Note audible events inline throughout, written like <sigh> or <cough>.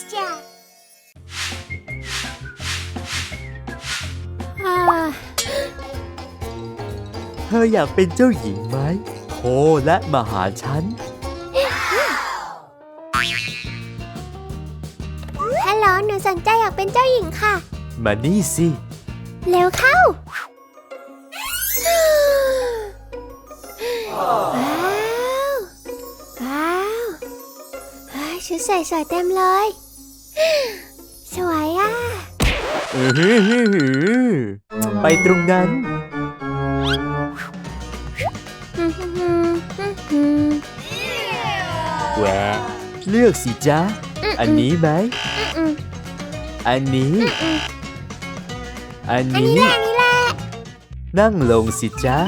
szczęścia! อ่าเธออยากเป็นเจ้าหญิงไหมโทรและมาหาฉัน ฮัลโหลหนูสนใจอยากเป็นเจ้าหญิงค่ะ มานี่สิ เร็วเข้าว้าว ว้าวเฮ้ยชุดใส่สวยเต็มเลย สวยอะ ไปตรงนั้น แหวะเลือกสิจ๊ะอันนี้ไหม อันนี้ อันนี้ นั่งลงสิจ๊ะ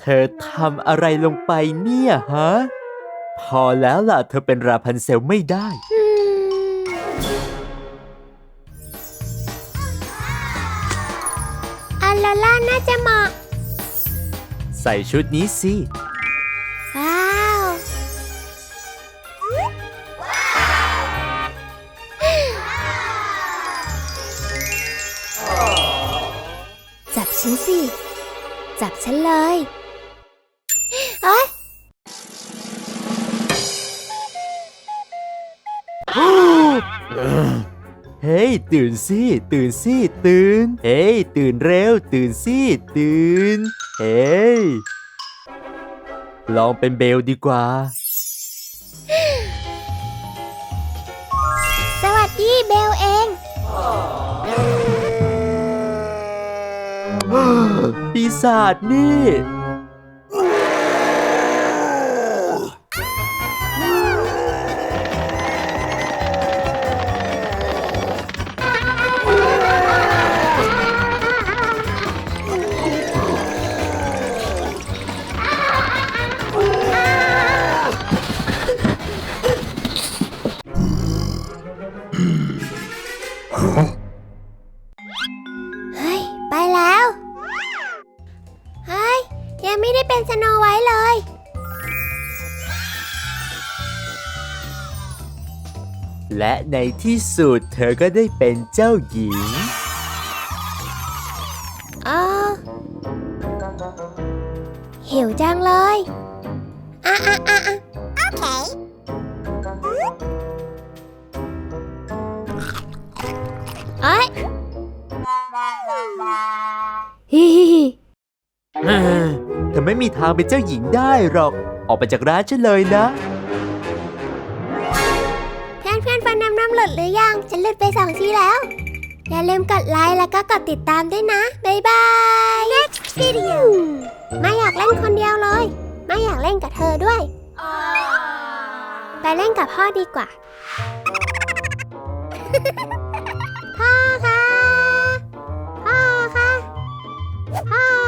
เธอทำอะไรลงไปเนี่ยฮะ พอแล้วล่ะ เธอเป็นราพันเซลไม่ได้อืมอัลลาล่าน่าจะเหมาะ ใส่ชุดนี้สิ ว้าว จับฉันสิ จับฉันเลย ตื่นสิตื่นสิตื่น เฮ้ยตื่นเร็ว ตื่นสิตื่น เฮ้ยลองเป็นเบลดีกว่า สวัสดีเบลเอง ปีศาจนี่ เฮ้ย ไปแล้ว เฮ้ย ยังไม่ได้เป็นสโนไวท์เลย และในที่สุดเธอก็ได้เป็นเจ้าหญิง เออหิวจังเลย อะอะอะอะโอเค เธอไม่มีทางเป็นเจ้าหญิงได้หรอก ออกไปจากร้านฉันเลยนะเพื่อนเพื่อนๆฟันน้ำน้ำหลุดหรือยัง ฉันหลุดไปสองทีแล้ว อย่าลืมกดไลค์แล้วก็กดติดตามด้วยนะ บ๊ายบาย next video ไม่อยากเล่นคนเดียวเลย ไม่อยากเล่นกับเธอด้วย ไปเล่นกับพ่อดีกว่า พ่อคะ พ่อคะ พ่อคะ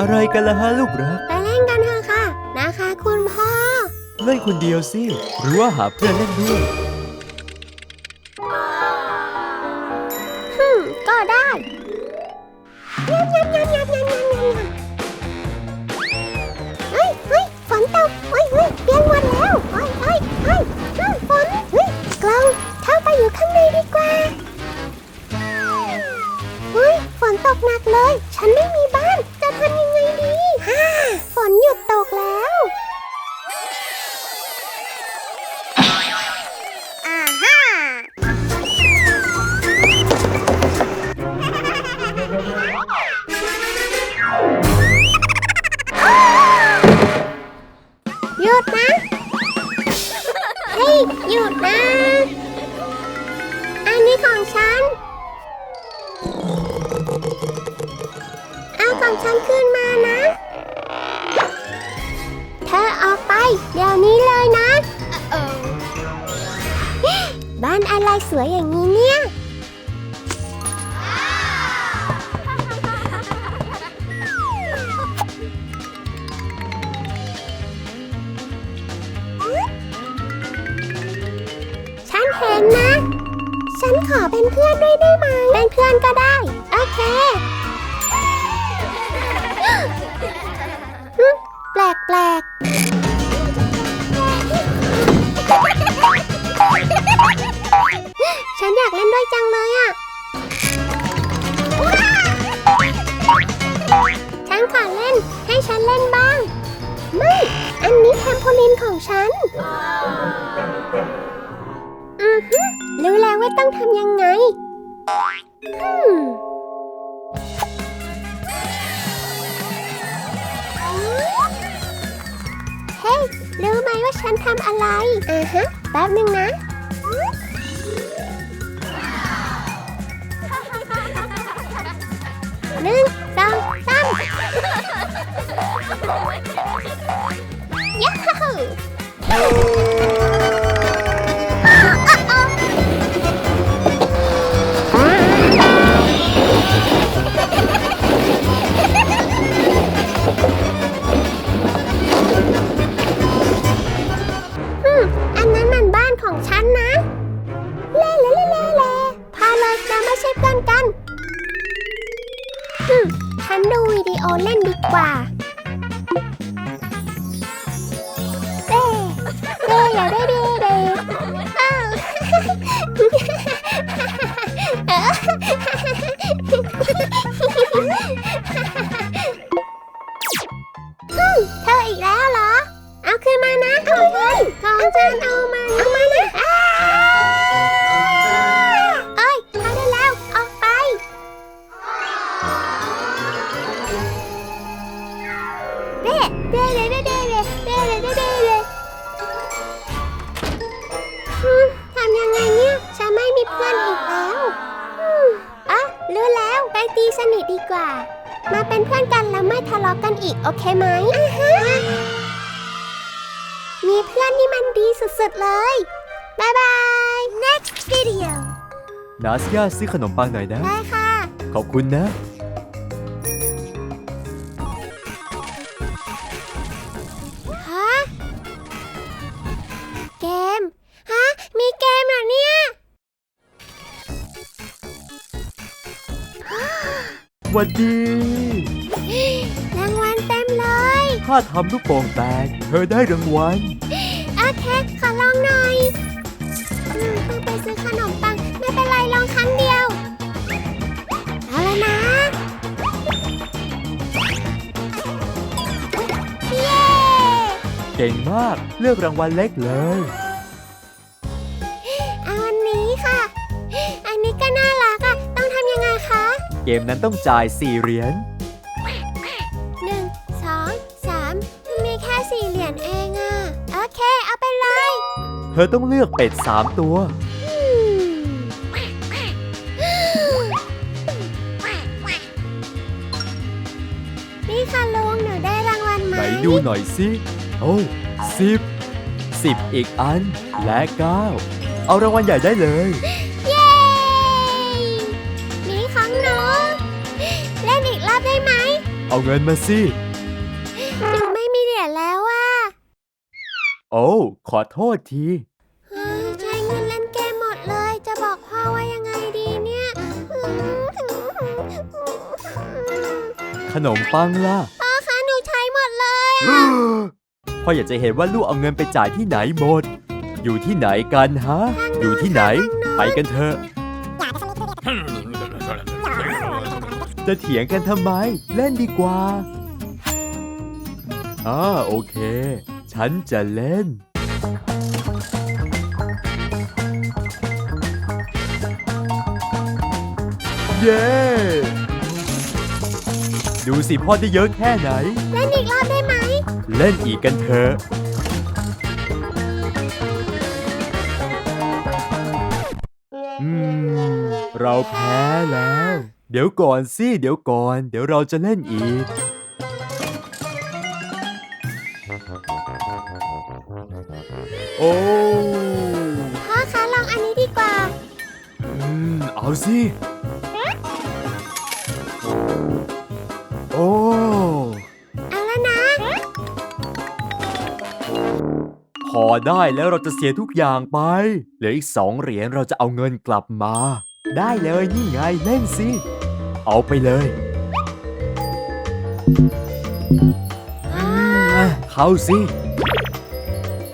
อะไรกันล่ะฮะลูกรัก ไปเล่นกันเถอะค่ะ นะคะคุณพ่อ เล่นคนเดียวสิ หรือว่าหาเพื่อนเล่นด้วยฮึมก็ได้ยันยันยันยันยันยันยันเฮ้เฮ้ฝนตกเฮ้เฮ้เปลี่ยนวันแล้วเฮ้เฮ้เฮ้ยฮึฝนเฮ้กลองเข้าไปอยู่ข้างในดีกว่าเฮ้ฝนตกหนักเลย ฉันไม่มีบ้าน สวยอย่างนี้เนี่ย ฉัน อือฮึรู้แล้วว่าต้องทำยังไงฮึมเฮ้ยรู้ไหมว่าฉันทำอะไร อ่าฮะ แป๊บหนึ่งนะ หนึ่งสองสามยัฮู อืมอันนั้นมันบ้านของฉันนะเล่เล่เล่เล่เล่พาเลยเราไม่ใช่เพื่อนกันฮึมฉันดูวิดีโอเล่นดีกว่า Yeah. <laughs> กว่า มาเป็นเพื่อนกันแล้วไม่ทะเลาะกันอีกโอเคไหมอ่าฮะมีเพื่อนนี่มันดีสุดๆเลยบ๊ายบาย next video นาสยาซื้อขนมปังหน่อยนะ ได้ค่ะ ขอบคุณนะ หวัดดี รางวัลเต็มเลย ถ้าทำลูกโป่งแตกเธอได้รางวัล โอเค ขอลองหน่อยอืมเพิ่งไปซื้อขนมปัง ไม่เป็นไรลองครั้งเดียว เอาละนะ เย้ เก่งมากเลือกรางวัลเล็กเลย เกมนั้นต้องจ่าย 4 เหรียญ หนึ่งสองสามมีแค่สี่เหรียญเองอะโอเค เอาไปเลยเธอต้องเลือกเป็ด 3 ตัว อืมนี่ค่ะลุงหนูได้รางวัลไหมไหนดูหน่อยสิโอ้สิบสิบอีกอันและเก้าเอารางวัลใหญ่ได้เลย เอาเงินมาสิ หนูไม่มีเหรียญแล้วอะโอ้ขอโทษที เฮ้ยใช้เงินเล่นเกมหมดเลย จะบอกพ่อว่ายังไงดีเนี่ยขนมปังล่ะ พ่อคะหนูใช้หมดเลยอะพ่ออยากจะเห็นว่าลูกเอาเงินไปจ่ายที่ไหนหมด อยู่ที่ไหนกันฮะ อยู่ที่ไหน ไปกันเถอะ จะเถียงกันทำไม เล่นดีกว่า อ่าโอเค ฉันจะเล่น เย้ ดูสิพ่อได้เยอะแค่ไหน เล่นอีกรอบได้ไหม เล่นอีกกันเถอะอืม เราแพ้แล้ว เดี๋ยวก่อนสิเดี๋ยวก่อน เดี๋ยวเราจะเล่นอีก โอ้พ่อคะลองอันนี้ดีกว่าอืมเอาสิโอ้เอาแล้วนะ พอได้แล้วเราจะเสียทุกอย่างไปเหลืออีกสองเหรียญเราจะเอาเงินกลับมา ได้เลยนี่ไงเล่นสิ เอาไปเลยอ่าเข้าสิ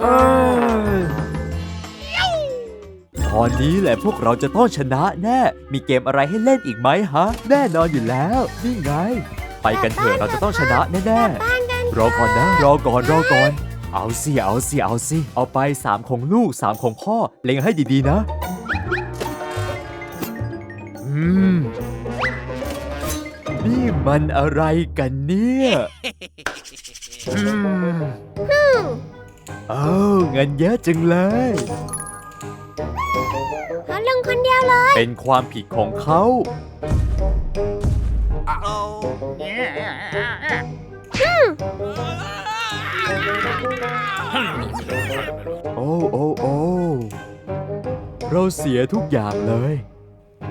เอ้ยตอนนี้แหละพวกเราจะต้องชนะแน่ มีเกมอะไรให้เล่นอีกไหมฮะ แน่นอนอยู่แล้ว นี่ไง ไปกันเถอะเราจะต้องชนะแน่บ้านกันๆรอก่อนนะ รอก่อนรอก่อน เอาสิเอาสิเอาสิเอาไปสามของลูกสามของพ่อเล็งให้ดีๆนะ อืม นี่มันอะไรกันเนี่ยอืมอืมเอ้าเงินเยอะจังเลย เขาลงคนเดียวเลย เป็นความผิดของเขา โอ้โอ้โอ้เราเสียทุกอย่างเลย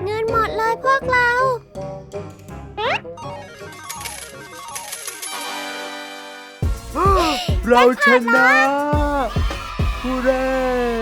เงินหมดเลยพวกเรา 브라우쳤나? 그래